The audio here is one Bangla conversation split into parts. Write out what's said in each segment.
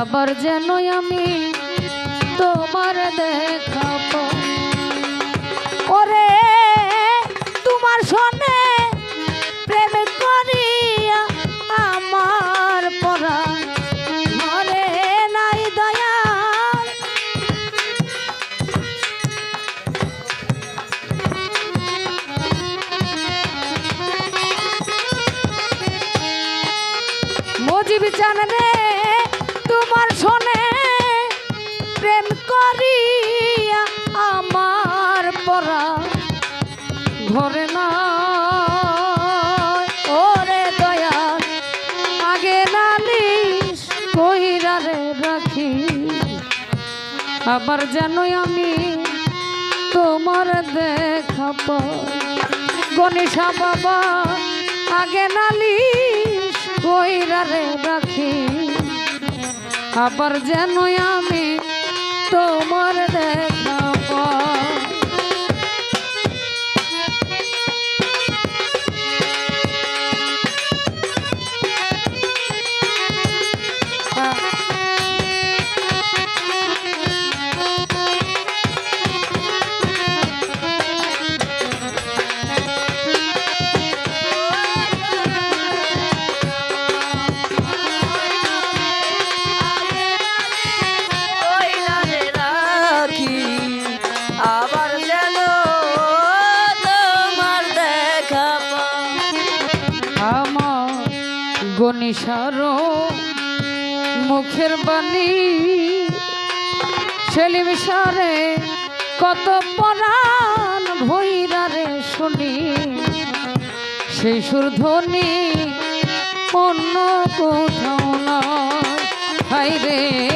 আবার যেন আমি তোমার দেখাব। ওরে, তোমার সনে প্রেম করিয়া আমার পরা মরে নাই দয়াল। মজিব রে তোমার শোনে প্রেম করিয়া আমার পরা ঘরে না ওরে দয়া আগে নালিশ কইরা রে রাখি। আবার যেন আমি তোমার দেখা গণেশা বাবা, আগে নালিশ কইরা রে রাখি। আবার যেন আমি তোমার দেখা গণিসার মুখের বাণী। সেলিম সারে কত পরাণ ভৈরারে শুনি। সেই সুরধ্বনি অন্য কোথাও না। হাই রে।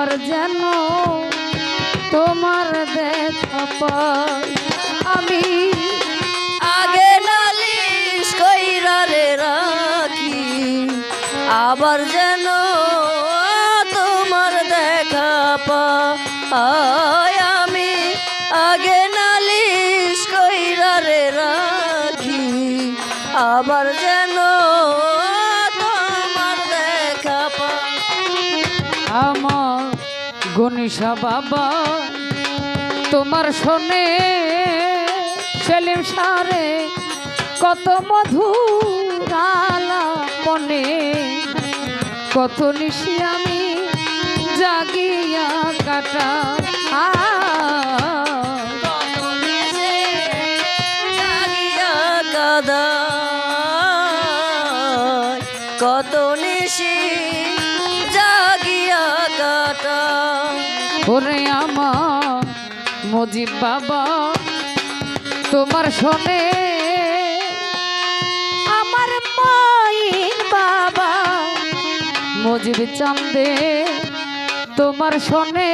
আবার যেন তোমার দেখা আমি আগে নালিশ কইরারে রাখি, আবার যেন তোমার দেখা পাই। আমি আগে নালিশ কইরারে রাখি, আবার গণিসা বাবা, তোমার শোনে সেলিম সারে, কত মধুরালা মনে। কত নিশি আমি জাগিয়া কাটা কত নিশি জাগিয়া কাটা ওরে আমার মজিব বাবা, তোমার শোনে। আমার মাইন বাবা, মজিব চান্দে, তোমার শোনে।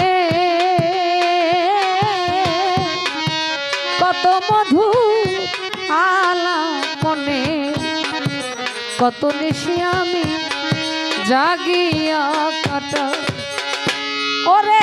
কত মধু আলা মনে, কত নিশি আমি জাগিয়া কাটা ওরে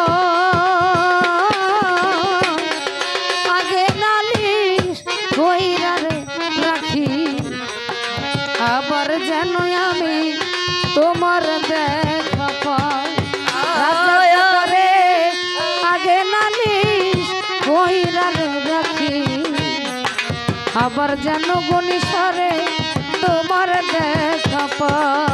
যেন আমি তোমার দেখা পাই। রাতে আগে নালিশ কইরা রাখি। আবার যেন গণিসরে তোমার দেখা পাই।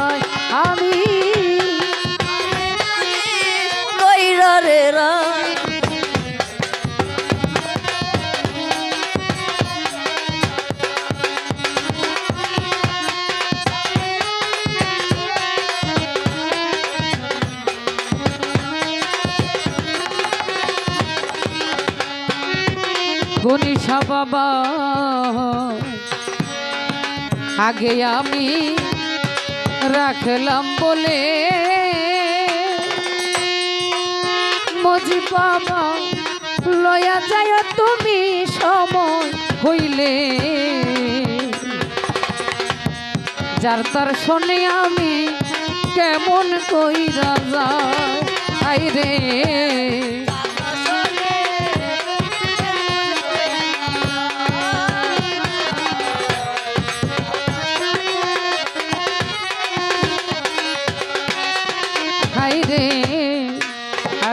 গণিসা বাবা, আগে আমি রাখলাম বলে মজি বাবা, লয়া যায় তুমি সময় হইলে। যার তার শোনে আমি কেমন কইরা যাই রে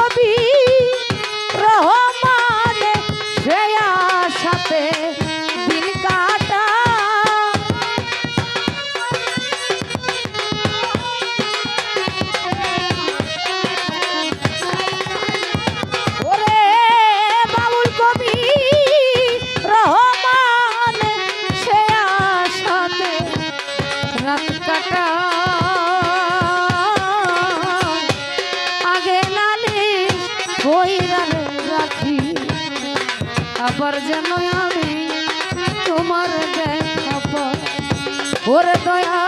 কবি আবার যেন আমি তোমার দেখা পাই। ওরে দয়া,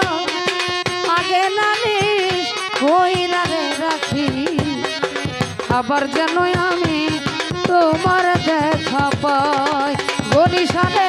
আগে নালিশ কইরা রে রাখি আবার যেন আমি তোমার দেখা পাই বরিশালে